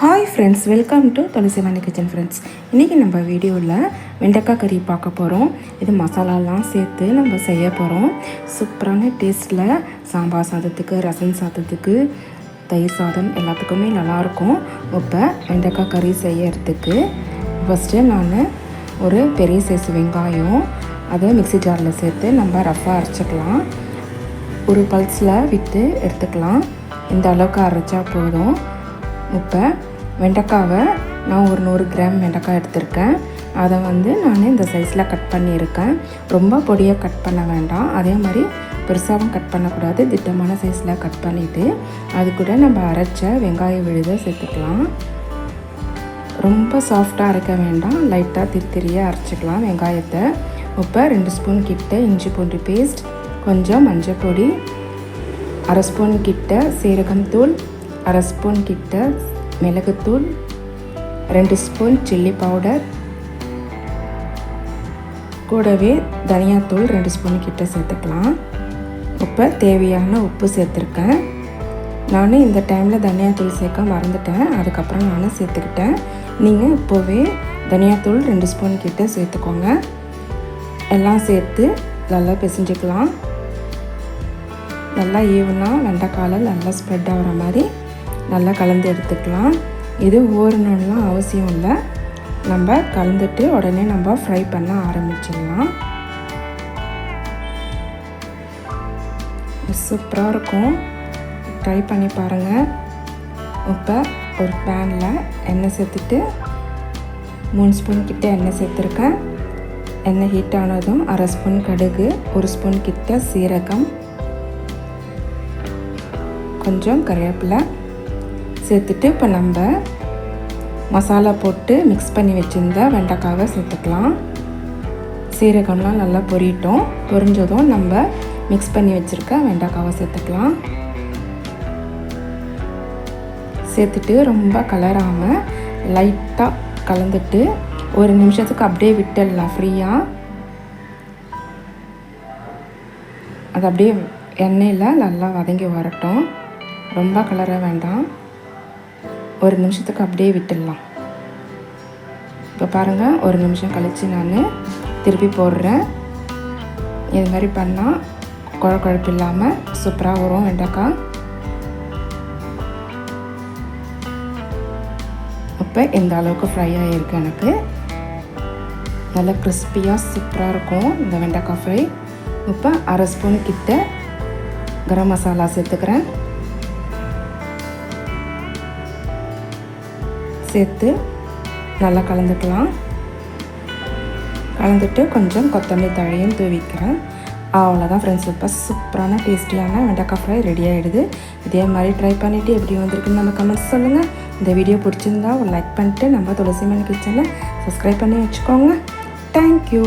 Hi friends welcome to Thulasivani kitchen friends இன்றைக்கி நம்ம வீடியோவில் வெண்டைக்காய் கறி பார்க்க போகிறோம் இது மசாலாலாம் சேர்த்து நம்ம செய்ய போகிறோம் சூப்பரான டேஸ்ட்டில் சாம்பார் சாதத்துக்கு ரசம் சாதத்துக்கு தயிர் சாதம் எல்லாத்துக்குமே நல்லாயிருக்கும். இப்போ வெண்டைக்காய் கறி செய்யறதுக்கு ஃபஸ்ட்டு நான் ஒரு பெரிய சைஸ் வெங்காயம் அதை மிக்ஸி ஜாரில் சேர்த்து நம்ம ரஃப்பாக அரைச்சிக்கலாம். ஒரு பல்ஸில் விட்டு எடுத்துக்கலாம். இந்த அளவுக்கு அரைச்சா போதும். இப்போ வெண்டைக்காவை நான் ஒரு நூறு கிராம் வெண்டைக்காய் எடுத்திருக்கேன். அதை வந்து நான் இந்த சைஸில் கட் பண்ணியிருக்கேன். ரொம்ப பொடியாக கட் பண்ண வேண்டாம். அதே மாதிரி பெருசாகவும் கட் பண்ணக்கூடாது. திட்டமான சைஸில் கட் பண்ணிவிட்டு அது கூட நம்ம அரைச்ச வெங்காய விழுதை சேர்த்துக்கலாம். ரொம்ப சாஃப்டாக அரைக்க வேண்டாம். லைட்டாக திரி அரைச்சிக்கலாம் வெங்காயத்தை. இப்போ ரெண்டு ஸ்பூன் கிட்ட இஞ்சி பூண்டு பேஸ்ட் கொஞ்சம் மஞ்சள் பொடி அரை ஸ்பூன் கிட்ட சீரகம் தூள் அரை ஸ்பூன் கிட்ட மிளகுத்தூள் ரெண்டு ஸ்பூன் சில்லி பவுடர் கூடவே தனியாத்தூள் ரெண்டு ஸ்பூன் கிட்ட சேர்த்துக்கலாம். இப்போ தேவையான உப்பு சேர்த்துருக்கேன். நான் இந்த டைமில் தனியாத்தூள் சேர்க்க மறந்துட்டேன். அதுக்கப்புறம் நான் சேர்த்துக்கிட்டேன். நீங்கள் இப்போவே தனியாத்தூள் ரெண்டு ஸ்பூன் கிட்ட சேர்த்துக்கோங்க. எல்லாம் சேர்த்து நல்லா பிசைஞ்சிக்கலாம். நல்லா ஈவனாக வெண்டைக்காலை நல்லா ஸ்ப்ரெட் ஆகிற மாதிரி நல்லா கலந்து எடுத்துக்கலாம். இது ஊறணும்லாம் அவசியம் இல்லை. நம்ம கலந்துட்டு உடனே நம்ம ஃப்ரை பண்ண ஆரம்பிச்சிடலாம். சூப்பராக இருக்கும். ட்ரை பண்ணி பாருங்கள் இப்போ ஒரு பேனில் எண்ணெய் சேர்த்துட்டு மூணு ஸ்பூன் கிட்ட எண்ணெய் சேர்த்துருக்கேன். எண்ணெய் ஹீட் ஆனதும் அரை ஸ்பூன் கடுகு ஒரு ஸ்பூன் கிட்ட சீரகம் கொஞ்சம் கருவேப்பிலை சேர்த்துட்டு இப்போ நம்ம மசாலா போட்டு மிக்ஸ் பண்ணி வச்சுருந்த வெண்டைக்காவை சேர்த்துக்கலாம். சீரகம்லாம் நல்லா பொரியட்டும் பொரிஞ்சதும் நம்ம மிக்ஸ் பண்ணி வச்சுருக்க வெண்டைக்காவை சேர்த்துக்கலாம். சேர்த்துட்டு ரொம்ப கலராமல் லைட்டாக கலந்துட்டு ஒரு நிமிஷத்துக்கு அப்படியே விட்டுடலாம் ஃப்ரீயாக அது அப்படியே எண்ணெயில் நல்லா வதங்கி வரட்டும். ரொம்ப கலர வேண்டாம். ஒரு நிமிஷத்துக்கு அப்படியே விட்டுடலாம். இப்போ பாருங்கள் ஒரு நிமிஷம் கழித்து நான் திருப்பி போடுறேன். இது மாதிரி பண்ணால் குழ குழப்பு இல்லாமல் சூப்பராக வரும் வெண்டைக்காய். இப்போ இந்த அளவுக்கு ஃப்ரை ஆகிருக்கு எனக்கு. நல்லா கிறிஸ்பியாக சூப்பராக இருக்கும் இந்த வெண்டைக்காய் ஃப்ரை இப்போ அரை ஸ்பூன் கிட்ட கரம் மசாலா சேர்த்துக்கிறேன். சேர்த்து நல்லா கலந்துக்கலாம். கலந்துட்டு கொஞ்சம் கொத்தமல்லி தழையும் தூவிக்கிறேன் அவ்வளோதான் ஃப்ரெண்ட்ஸ் இப்போ சூப்பரான டேஸ்டியான வெண்டைக்காய் ஃப்ரை ரெடி ஆகிடுது இதே மாதிரி ட்ரை பண்ணிவிட்டு எப்படி வந்திருக்குன்னு நம்ம கமெண்ட்ஸ் சொல்லுங்கள் இந்த வீடியோ பிடிச்சிருந்தா ஒரு லைக் பண்ணிட்டு நம்ம துளசி மணி கிச்சனை சப்ஸ்கிரைப் பண்ணி வச்சுக்கோங்க. தேங்க்யூ